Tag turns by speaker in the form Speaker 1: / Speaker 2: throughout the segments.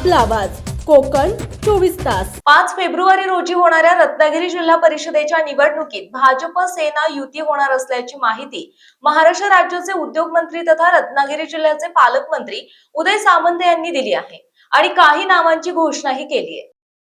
Speaker 1: आपला आवाज. कोकण चोवीस तास.
Speaker 2: पाच फेब्रुवारी रोजी होणाऱ्या रत्नागिरी जिल्हा परिषदेच्या निवडणुकीत भाजप सेना युती होणार असल्याची माहिती महाराष्ट्र राज्याचे उद्योग मंत्री तथा रत्नागिरी जिल्ह्याचे पालकमंत्री उदय सामंत यांनी दिली आहे आणि काही नावांची घोषणाही केली आहे.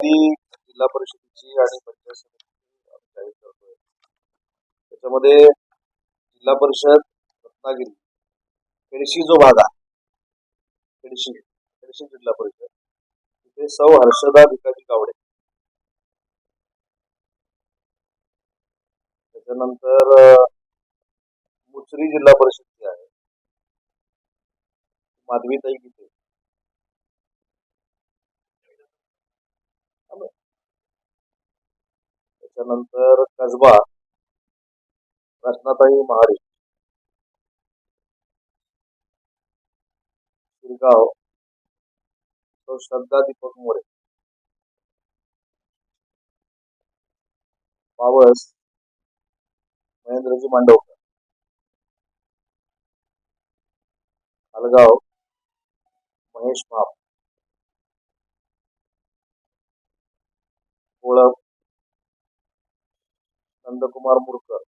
Speaker 3: जिल्हा परिषदेची आणि पंचायत त्याच्यामध्ये जिल्हा परिषद रत्नागिरी खेडशी जो भाग आहे खेडशी खेडशी जिल्हा परिषद. तिथे सौ हर्षदा भिकाजी गावडे. त्याच्यानंतर मुचरी जिल्हा परिषदची आहे माधवीताई गीते. त्याच्यानंतर कसबा रत्नाताई महाडिक शिरगाव श्रद्धा दीपक मोरे. पावस महेंद्रजी मांडवकर. खालगाव महेश माप. ओळख नंदकुमार मुरकर.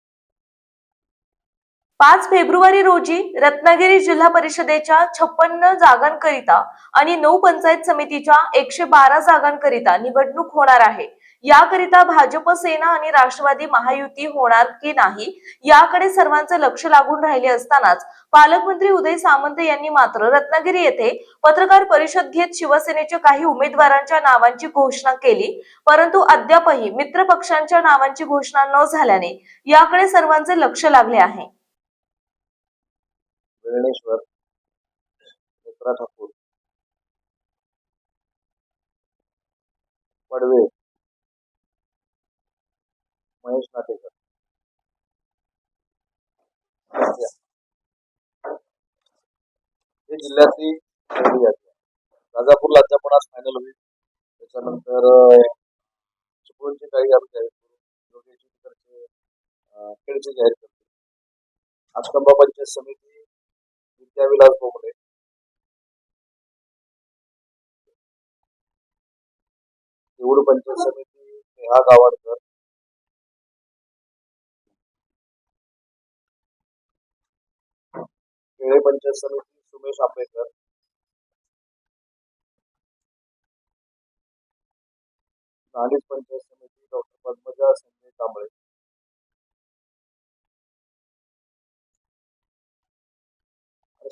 Speaker 2: पाच फेब्रुवारी रोजी रत्नागिरी जिल्हा परिषदेच्या छप्पन्न जागांकरिता आणि नऊ पंचायत समितीच्या एकशे बारा जागांकरिता निवडणूक होणार आहे. याकरिता भाजप सेना आणि राष्ट्रवादी महायुती होणार की नाही याकडे सर्वांचे लक्ष लागून राहिले असतानाच पालकमंत्री उदय सामंत यांनी मात्र रत्नागिरी येथे पत्रकार परिषद घेत शिवसेनेच्या काही उमेदवारांच्या नावांची घोषणा केली. परंतु अद्यापही मित्र पक्षांच्या नावांची घोषणा न झाल्याने याकडे सर्वांचे लक्ष लागले आहे.
Speaker 3: वेळणेश्वर नेत्रा ठाकूर. पडवे. महेश नाटेकर. हे जिल्ह्यातली पहिली यादी राजापूरला पण आज फायनल होईल. त्याच्यानंतर चिपळूणचे काही आम्ही जाहीर करू. योगेश तिकडचे जाहीर करतो आजकंबा पंचायत समिती विद्याविलास बोबडे निवड पंचायत समिती नेहा गावाडकर केळे पंचायत समिती सुमेश आंबेकर नाणीज पंचायत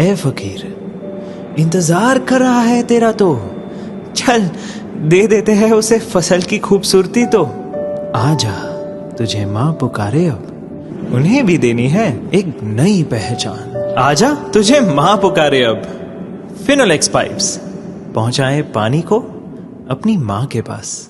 Speaker 4: ए फकीर, इंतज़ार कर रहा है तेरा तो। चल, दे देते हैं उसे फ़सल की खूबसूरती तो। आ जा, तुझे माँ पुकारे अब। उन्हें भी देनी है एक नई पहचान। आजा तुझे माँ पुकारे अब। फिनोलेक्स पाइप्स पहुँचाए पानी को अपनी माँ के पास।